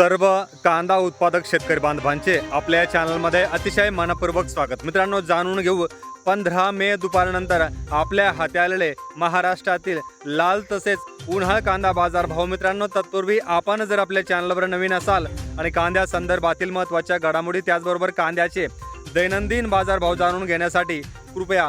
सर्व कांदा उत्पादक शेतकरी बांधवांचे आपल्या चॅनलमध्ये अतिशय मनपूर्वक स्वागत. मित्रांनो जाणून घेऊ पंधरा मे दुपारनंतर आपल्या हाती आलेले महाराष्ट्रातील लाल तसेच उन्हाळ कांदा बाजार भाव मित्रांनो तत्पूर्वी आपण जर आपल्या चॅनलवर नवीन असाल आणि कांद्या संदर्भातील महत्त्वाच्या घडामोडी त्याचबरोबर कांद्याचे दैनंदिन बाजारभाव जाणून घेण्यासाठी कृपया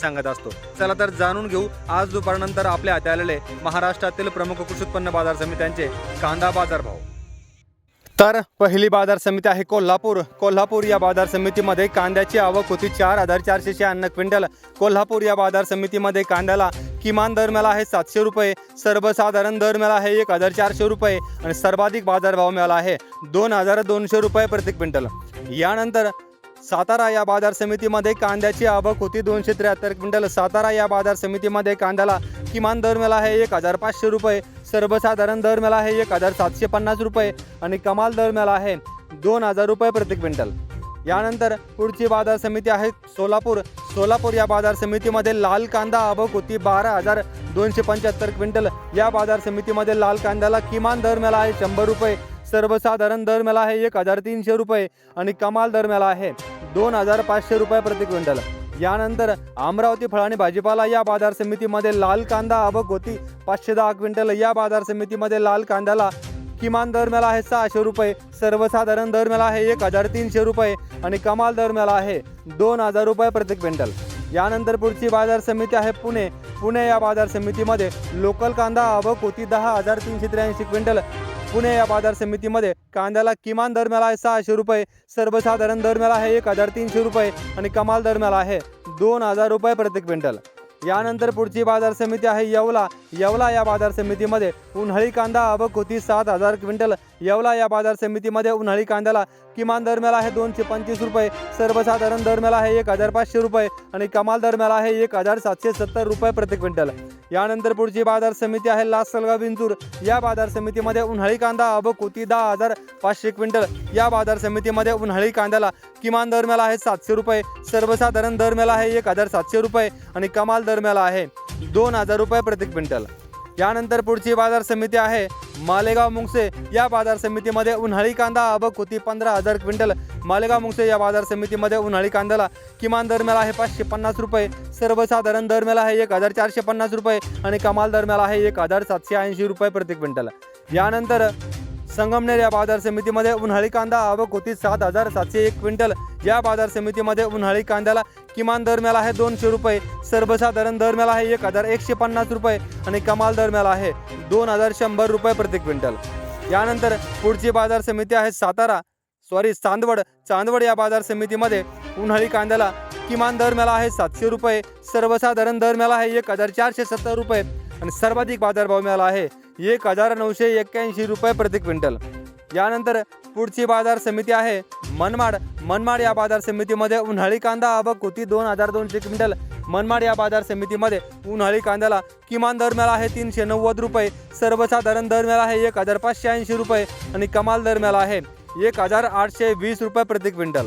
सांगत असतो. चला तर जाणून घेऊ आज दुपारनंतर आपल्या हाती आलेले महाराष्ट्रातील प्रमुख कृषी उत्पन्न बाजार समित्यांचे कांदा बाजारभाव तर पहिली बाजार समिती आहे कोल्हापूर. कोल्हापूर या बाजार समितीमध्ये कांद्याची आवक होती चार हजार चारशे शहाण्णव क्विंटल. कोल्हापूर या बाजार समितीमध्ये कांद्याला किमान दर मिळाला आहे सातशे रुपये सर्वसाधारण दर मिळाला आहे एक हजार चारशे रुपये आणि सर्वाधिक बाजारभाव मिळाला आहे दोन हजार दोनशे रुपये प्रति क्विंटल. यानंतर सातारा या बाजार समितीमध्ये कांद्याची आवक होती. दोनशे त्र्याहत्तर क्विंटल सातारा या बाजार समितीमध्ये कांद्याला किमान दर मिळाला आहे एक हजार पाचशे रुपये. सर्वसाधारण दर मिळाला आहे एक हजार सातशे पन्नास रुपये आणि कमाल दर मिळाला आहे दोन हजार रुपये प्रति क्विंटल. यानंतर पुढची बाजार समिती आहे सोलापूर. सोलापूर या बाजार समितीमध्ये लाल कांदा आवक होती बारा हजार दोनशे पंच्याहत्तर क्विंटल. या बाजार समितीमध्ये लाल कांद्याला किमान दर मिळाला आहे शंभर रुपये. सर्वसाधारण दर मिळाला आहे एक हजार तीनशे रुपये आणि कमाल दर मिळाला आहे दोन हजार पाचशे रुपये प्रति क्विंटल. यानंतर अमरावती फळ आणि भाजीपाला या बाजार समितीमध्ये लाल कांदा आवक होती पाचशे दहा क्विंटल. या बाजार समितीमध्ये लाल कांद्याला किमान दर मिळाला आहे सहाशे रुपये. सर्वसाधारण दर मिळाला आहे एक हजार तीनशे रुपये आणि कमाल दर मिळाला आहे दोन हजार रुपये प्रति क्विंटल. यानंतर पुढची बाजार समिती आहे पुणे. पुणे या बाजार समितीमध्ये लोकल कांदा आवक होती दहा हजार तीनशे त्र्याऐंशी क्विंटल. पुणे या बाजार समितीमध्ये कांद्याला किमान दर मिळाला आहे सहाशे रुपये सर्वसाधारण दर मिळाला आहे एक हजार तीनशे रुपये आणि कमाल दर मिळाला आहे दोन हजार रुपये प्रति क्विंटल. यानंतर पुढची बाजार समिती आहे येवला. येवला या बाजार समितीमध्ये उन्हाळी कांदा आवक होती सात हजार क्विंटल. येवला या बाजार समितीमध्ये उन्हाळी कांद्याला किमान दरम्याला आहे दोनशे पंचवीस रुपये. सर्वसाधारण दरम्याला आहे एक हजार पाचशे रुपये आणि कमाल दरम्याला आहे एक हजार सातशे सत्तर रुपये प्रति क्विंटल. यानंतर पुढची बाजार समिती आहे लासलगाव विंचूर. या बाजार समितीमध्ये उन्हाळी कांदा आवक होती दहा हजार पाचशे क्विंटल. या बाजार समितीमध्ये उन्हाळी कांद्याला किमान दरम्याला आहे सातशे रुपये. सर्वसाधारण दरम्याला आहे एक हजार सातशे रुपये आणि कमाल दर मिळाला आहे. दोन हजार रुपये प्रति क्विंटल. यानंतर पुढची बाजार समिती आहे. मालेगाव मुंगसे या बाजार समितीमध्ये उन्हाळी कांदा अबक होती पंधरा हजार क्विंटल. मालेगाव मुंगसे या बाजार समितीमध्ये उन्हाळी कांद्याला किमान दर मिळाला आहे पाचशे पन्नास रुपये. सर्वसाधारण दर मिळाला आहे एक हजार चारशे पन्नास रुपये आणि कमाल दर मिळाला आहे एक हजार सातशे ऐंशी रुपये प्रति क्विंटल. यानंतर संगमनेर या बाजार समितीमध्ये उन्हाळी कांदा आवक होती सात हजार सातशे एक क्विंटल. या बाजार समितीमध्ये उन्हाळी कांद्याला किमान दर मिळाला आहे दोनशे रुपये सर्वसाधारण दर मिळाला आहे एक हजार एकशे पन्नास रुपये आणि कमाल दर मिळाला आहे दोन हजार शंभर रुपये प्रति क्विंटल. यानंतर पुढची बाजार समिती आहे सातारा सॉरी चांदवड. चांदवड या बाजार समितीमध्ये उन्हाळी कांद्याला किमान दर मिळाला आहे सातशे रुपये सर्वसाधारण दर मिळाला आहे एक हजार चारशे सत्तर रुपये आणि सर्वाधिक बाजारभाव मिळाला आहे एक हजार नऊशे एक्क्याऐंशी रुपये प्रति क्विंटल. यानंतर पुढची बाजार समिती आहे. मनमाड मनमाड या बाजार समितीमध्ये उन्हाळी कांदा आवक होती दोन हजार दोनशे क्विंटल. मनमाड या बाजार समितीमध्ये उन्हाळी कांद्याला किमान दर मिळाला आहे तीनशे नव्वद रुपये. सर्वसाधारण दर मिळाला आहे एक हजार पाचशे ऐंशी रुपये आणि कमाल दर मिळाला आहे एक हजार आठशे वीस रुपये प्रति क्विंटल.